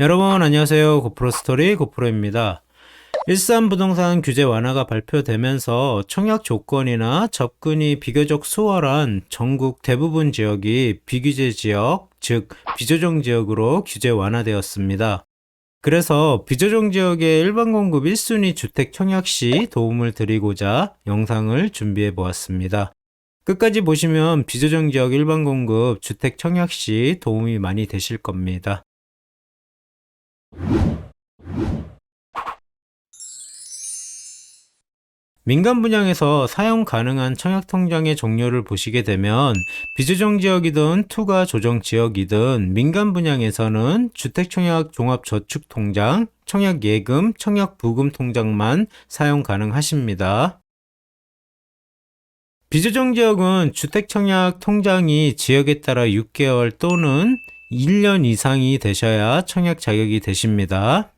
여러분 안녕하세요. 고프로 스토리 고프로입니다. 일산 부동산 규제 완화가 발표되면서 청약 조건이나 접근이 비교적 수월한 전국 대부분 지역이 비규제 지역, 즉 비조정 지역으로 규제 완화되었습니다. 그래서 비조정 지역의 일반 공급 1순위 주택 청약 시 도움을 드리고자 영상을 준비해 보았습니다. 끝까지 보시면 비조정 지역 일반 공급 주택 청약 시 도움이 많이 되실 겁니다. 민간 분양에서 사용 가능한 청약 통장의 종류를 보시게 되면 비조정 지역이든 투가 조정 지역이든 민간 분양에서는 주택 청약 종합 저축 통장, 청약 예금, 청약 부금 통장만 사용 가능하십니다. 비조정 지역은 주택 청약 통장이 지역에 따라 6개월 또는 1년 이상이 되셔야 청약 자격이 되십니다.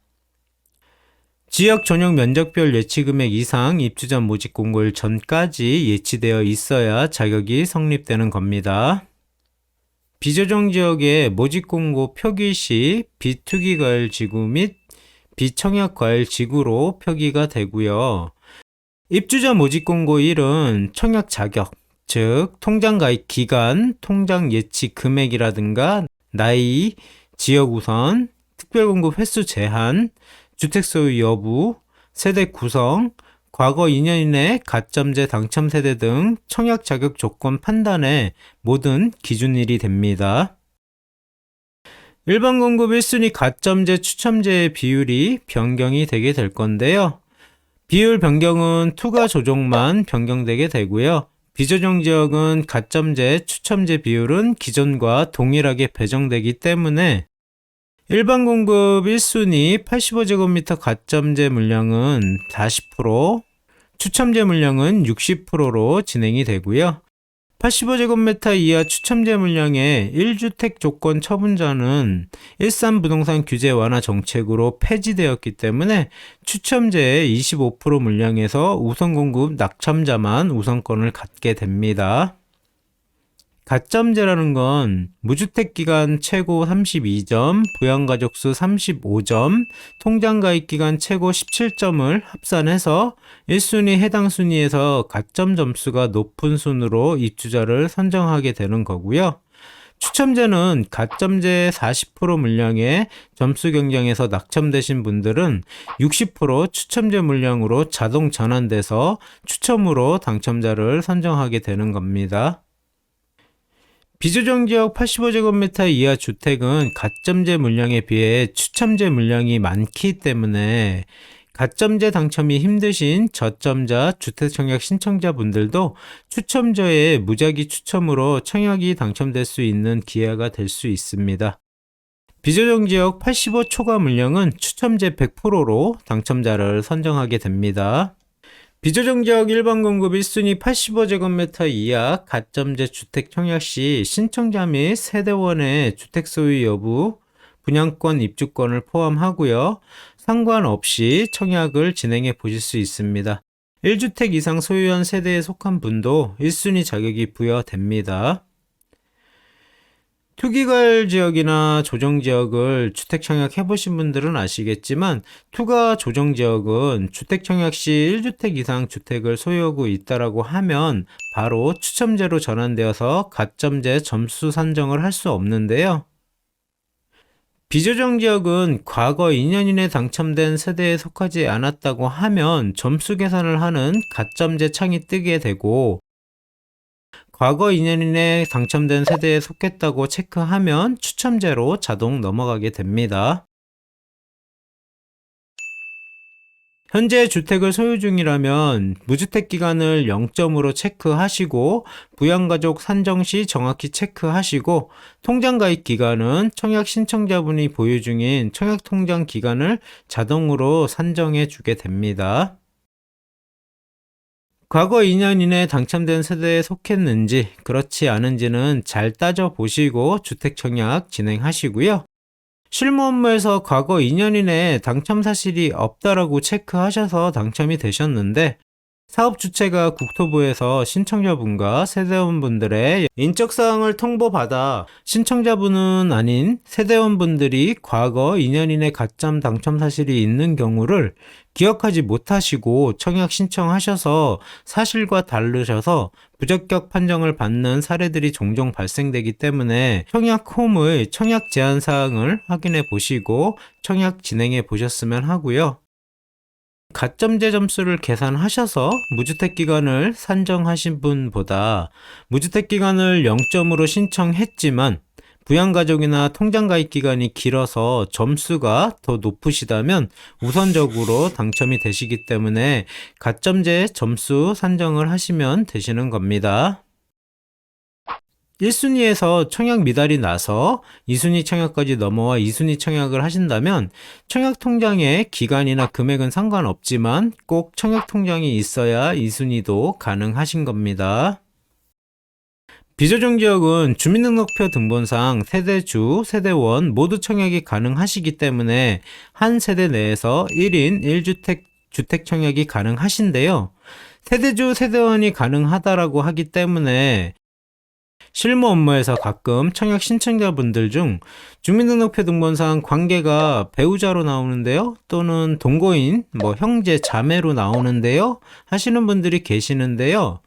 지역 전용 면적별 예치 금액 이상 입주자 모집 공고일 전까지 예치되어 있어야 자격이 성립되는 겁니다. 비조정 지역의 모집 공고 표기 시 비투기 과열 지구 및 비청약 과열 지구로 표기가 되고요. 입주자 모집 공고 1은 청약 자격, 즉 통장 가입 기간, 통장 예치 금액이라든가 나이, 지역 우선, 특별 공급 횟수 제한, 주택 소유 여부, 세대 구성, 과거 2년 이내 가점제 당첨 세대 등 청약 자격 조건 판단의 모든 기준일이 됩니다. 일반 공급 1순위 가점제 추첨제의 비율이 변경이 되게 될 건데요. 비율 변경은 투가 조정만 변경되게 되고요. 비조정 지역은 가점제 추첨제 비율은 기존과 동일하게 배정되기 때문에 일반 공급 1순위 85제곱미터 가점제 물량은 40%, 추첨제 물량은 60%로 진행이 되고요. 85제곱미터 이하 추첨제 물량의 1주택 조건 처분자는 일산 부동산 규제 완화 정책으로 폐지되었기 때문에 추첨제의 25% 물량에서 우선 공급 낙첨자만 우선권을 갖게 됩니다. 가점제라는 건 무주택 기간 최고 32점, 부양가족 수 35점, 통장 가입 기간 최고 17점을 합산해서 1순위 해당 순위에서 가점 점수가 높은 순으로 입주자를 선정하게 되는 거고요. 추첨제는 가점제 40% 물량에 점수 경쟁에서 낙첨되신 분들은 60% 추첨제 물량으로 자동 전환돼서 추첨으로 당첨자를 선정하게 되는 겁니다. 비조정 지역 85제곱미터 이하 주택은 가점제 물량에 비해 추첨제 물량이 많기 때문에 가점제 당첨이 힘드신 저점자 주택 청약 신청자분들도 추첨자의 무작위 추첨으로 청약이 당첨될 수 있는 기회가 될 수 있습니다. 비조정 지역 85 초과 물량은 추첨제 100%로 당첨자를 선정하게 됩니다. 비조정 지역 일반 공급 1순위 85제곱미터 이하 가점제 주택 청약 시 신청자 및 세대원의 주택 소유 여부, 분양권 입주권을 포함하고요. 상관없이 청약을 진행해 보실 수 있습니다. 1주택 이상 소유한 세대에 속한 분도 1순위 자격이 부여됩니다. 투기과열 지역이나 조정 지역을 주택 청약 해보신 분들은 아시겠지만 투가 조정 지역은 주택 청약 시 1주택 이상 주택을 소유하고 있다라고 하면 바로 추첨제로 전환되어서 가점제 점수 산정을 할 수 없는데요. 비조정 지역은 과거 2년 이내 당첨된 세대에 속하지 않았다고 하면 점수 계산을 하는 가점제 창이 뜨게 되고 과거 2년 이내 당첨된 세대에 속했다고 체크하면 추첨제로 자동 넘어가게 됩니다. 현재 주택을 소유 중이라면 무주택 기간을 0점으로 체크하시고 부양가족 산정 시 정확히 체크하시고 통장 가입 기간은 청약 신청자분이 보유 중인 청약 통장 기간을 자동으로 산정해 주게 됩니다. 과거 2년 이내 당첨된 세대에 속했는지 그렇지 않은지는 잘 따져 보시고 주택 청약 진행하시고요. 실무 업무에서 과거 2년 이내에 당첨 사실이 없다라고 체크하셔서 당첨이 되셨는데 사업 주체가 국토부에서 신청자분과 세대원분들의 인적사항을 통보받아 신청자분은 아닌 세대원분들이 과거 2년 이내 가점 당첨 사실이 있는 경우를 기억하지 못하시고 청약 신청하셔서 사실과 다르셔서 부적격 판정을 받는 사례들이 종종 발생되기 때문에 청약 홈의 청약 제한 사항을 확인해 보시고 청약 진행해 보셨으면 하고요. 가점제 점수를 계산하셔서 무주택 기간을 산정하신 분보다 무주택 기간을 0점으로 신청했지만 부양가족이나 통장가입 기간이 길어서 점수가 더 높으시다면 우선적으로 당첨이 되시기 때문에 가점제 점수 산정을 하시면 되시는 겁니다. 1순위에서 청약 미달이 나서 2순위 청약까지 넘어와 2순위 청약을 하신다면 청약 통장의 기간이나 금액은 상관없지만 꼭 청약 통장이 있어야 2순위도 가능하신 겁니다. 비조정 지역은 주민등록표 등본상 세대주, 세대원 모두 청약이 가능하시기 때문에 한 세대 내에서 1인 1주택 주택 청약이 가능하신데요. 세대주, 세대원이 가능하다라고 하기 때문에 실무 업무에서 가끔 청약 신청자분들 중 주민등록표 등본상 관계가 배우자로 나오는데요. 또는 동거인, 뭐 형제, 자매로 나오는데요. 하시는 분들이 계시는데요.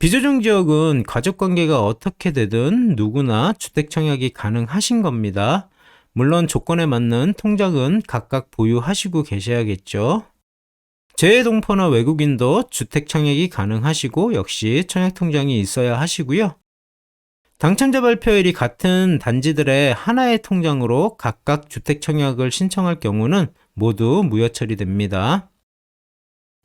비조정 지역은 가족 관계가 어떻게 되든 누구나 주택 청약이 가능하신 겁니다. 물론 조건에 맞는 통장은 각각 보유하시고 계셔야겠죠. 재외동포나 외국인도 주택 청약이 가능하시고 역시 청약 통장이 있어야 하시고요. 당첨자 발표일이 같은 단지들의 하나의 통장으로 각각 주택 청약을 신청할 경우는 모두 무효 처리됩니다.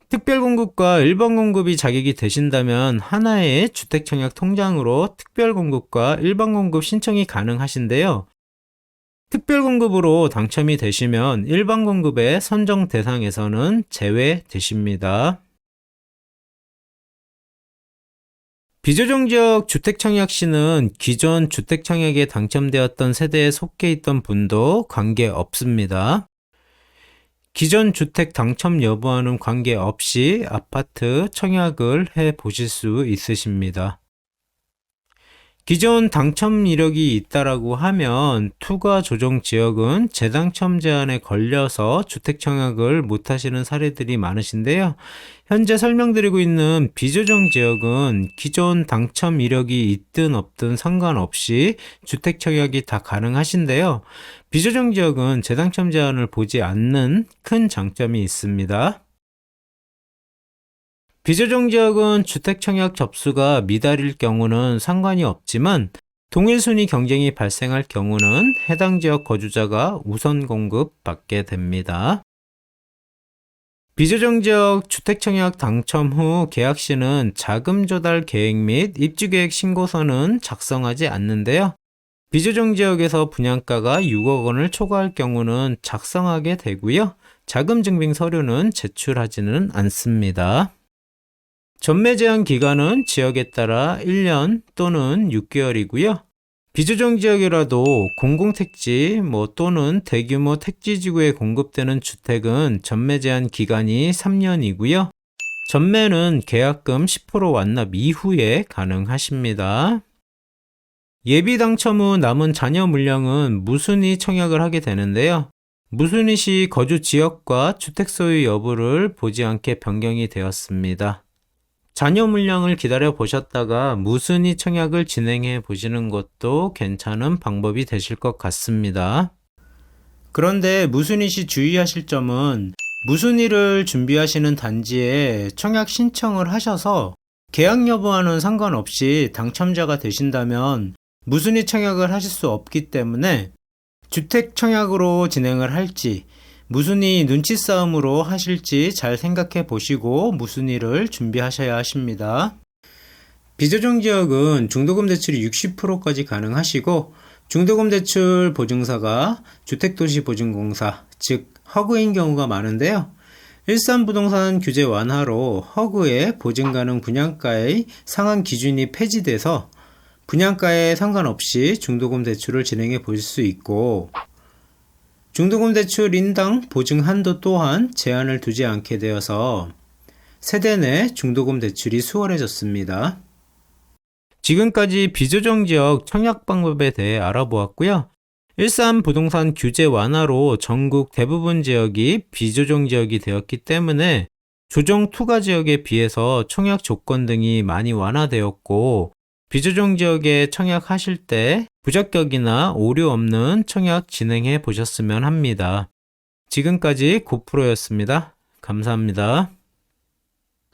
특별 공급과 일반 공급이 자격이 되신다면 하나의 주택 청약 통장으로 특별 공급과 일반 공급 신청이 가능하신데요. 특별 공급으로 당첨이 되시면 일반 공급의 선정 대상에서는 제외되십니다. 비조정 지역 주택 청약 시는 기존 주택 청약에 당첨되었던 세대에 속해 있던 분도 관계 없습니다. 기존 주택 당첨 여부와는 관계없이 아파트 청약을 해 보실 수 있으십니다. 기존 당첨 이력이 있다라고 하면 투과 조정 지역은 재당첨 제한에 걸려서 주택 청약을 못 하시는 사례들이 많으신데요. 현재 설명드리고 있는 비조정 지역은 기존 당첨 이력이 있든 없든 상관없이 주택 청약이 다 가능하신데요. 비조정 지역은 재당첨 제한을 보지 않는 큰 장점이 있습니다. 비조정 지역은 주택 청약 접수가 미달일 경우는 상관이 없지만 동일 순위 경쟁이 발생할 경우는 해당 지역 거주자가 우선 공급 받게 됩니다. 비조정 지역 주택 청약 당첨 후 계약 시는 자금 조달 계획 및 입주 계획 신고서는 작성하지 않는데요. 비조정 지역에서 분양가가 6억 원을 초과할 경우는 작성하게 되고요. 자금 증빙 서류는 제출하지는 않습니다. 전매 제한 기간은 지역에 따라 1년 또는 6개월이고요. 비조정 지역이라도 공공택지 뭐 또는 대규모 택지지구에 공급되는 주택은 전매 제한 기간이 3년이고요. 전매는 계약금 10% 완납 이후에 가능하십니다. 예비 당첨 후 남은 잔여 물량은 무순위 청약을 하게 되는데요. 무순위 시 거주 지역과 주택 소유 여부를 보지 않게 변경이 되었습니다. 잔여 물량을 기다려 보셨다가 무순위 청약을 진행해 보시는 것도 괜찮은 방법이 되실 것 같습니다. 그런데 무순위 시 주의하실 점은 무순위를 준비하시는 단지에 청약 신청을 하셔서 계약 여부와는 상관없이 당첨자가 되신다면 무순위 청약을 하실 수 없기 때문에 주택 청약으로 진행을 할지 무슨 이 눈치 싸움으로 하실지 잘 생각해 보시고 일을 준비하셔야 하십니다. 비조정 지역은 중도금 대출이 60%까지 가능하시고 중도금 대출 보증사가 주택도시보증공사 즉 허그인 경우가 많은데요. 일산부동산 규제 완화로 허그의 보증 가능 분양가의 상한 기준이 폐지돼서 분양가에 상관없이 중도금 대출을 진행해 보실 수 있고 중도금 대출 인당 보증 한도 또한 제한을 두지 않게 되어서 세대 내 중도금 대출이 수월해졌습니다. 지금까지 비조정 지역 청약 방법에 대해 알아보았고요. 일산 부동산 규제 완화로 전국 대부분 지역이 비조정 지역이 되었기 때문에 조정 투가 지역에 비해서 청약 조건 등이 많이 완화되었고 비조정 지역에 청약하실 때 부적격이나 오류 없는 청약 진행해 보셨으면 합니다. 지금까지 고프로였습니다. 감사합니다.